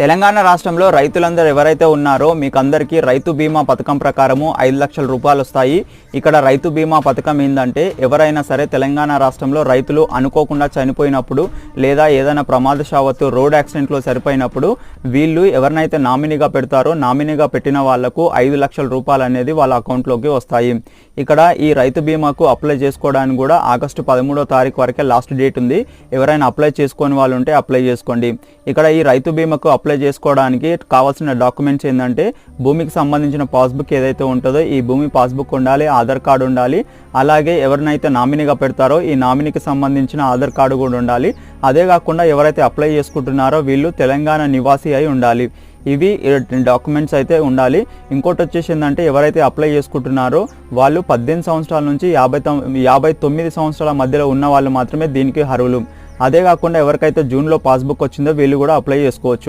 తెలంగాణ రాష్ట్రంలో రైతులందరూ ఎవరైతే ఉన్నారో మీకందరికీ రైతు బీమా పథకం ప్రకారము ఐదు లక్షల రూపాయలు వస్తాయి. ఇక్కడ రైతు బీమా పథకం ఏంటంటే ఎవరైనా సరే తెలంగాణ రాష్ట్రంలో రైతులు అనుకోకుండా చనిపోయినప్పుడు లేదా ఏదైనా ప్రమాదశావత్తు రోడ్ యాక్సిడెంట్లో సరిపోయినప్పుడు వీళ్ళు ఎవరినైతే నామినీగా పెడతారో నామినీగా పెట్టిన వాళ్ళకు ఐదు లక్షల రూపాయలు అనేది వాళ్ళ అకౌంట్లోకి వస్తాయి. ఇక్కడ ఈ రైతు బీమాకు అప్లై చేసుకోవడానికి కూడా ఆగస్టు పదమూడో తారీఖు వరకే లాస్ట్ డేట్ ఉంది. ఎవరైనా అప్లై చేసుకోని వాళ్ళు ఉంటే అప్లై చేసుకోండి. ఇక్కడ ఈ రైతు బీమాకు అప్లై అప్లై చేసుకోవడానికి కావాల్సిన డాక్యుమెంట్స్ ఏంటంటే భూమికి సంబంధించిన పాస్బుక్ ఏదైతే ఉంటుందో ఈ భూమి పాస్బుక్ ఉండాలి ఆధార్ కార్డు ఉండాలి అలాగే ఎవరినైతే నామినీగా పెడతారో ఈ నామినీకి సంబంధించిన ఆధార్ కార్డు కూడా ఉండాలి. అదే కాకుండా ఎవరైతే అప్లై చేసుకుంటున్నారో వీళ్ళు తెలంగాణ నివాసి అయి ఉండాలి. ఇవి డాక్యుమెంట్స్ అయితే ఉండాలి. ఇంకోటి వచ్చేసి ఏంటంటే ఎవరైతే అప్లై చేసుకుంటున్నారో వాళ్ళు పద్దెనిమిది సంవత్సరాల నుంచి యాభై యాభై తొమ్మిది సంవత్సరాల మధ్యలో ఉన్న వాళ్ళు మాత్రమే దీనికి అర్హులు. అదే కాకుండా ఎవరికైతే జూన్లో పాస్బుక్ వచ్చిందో వీళ్ళు కూడా అప్లై చేసుకోవచ్చు.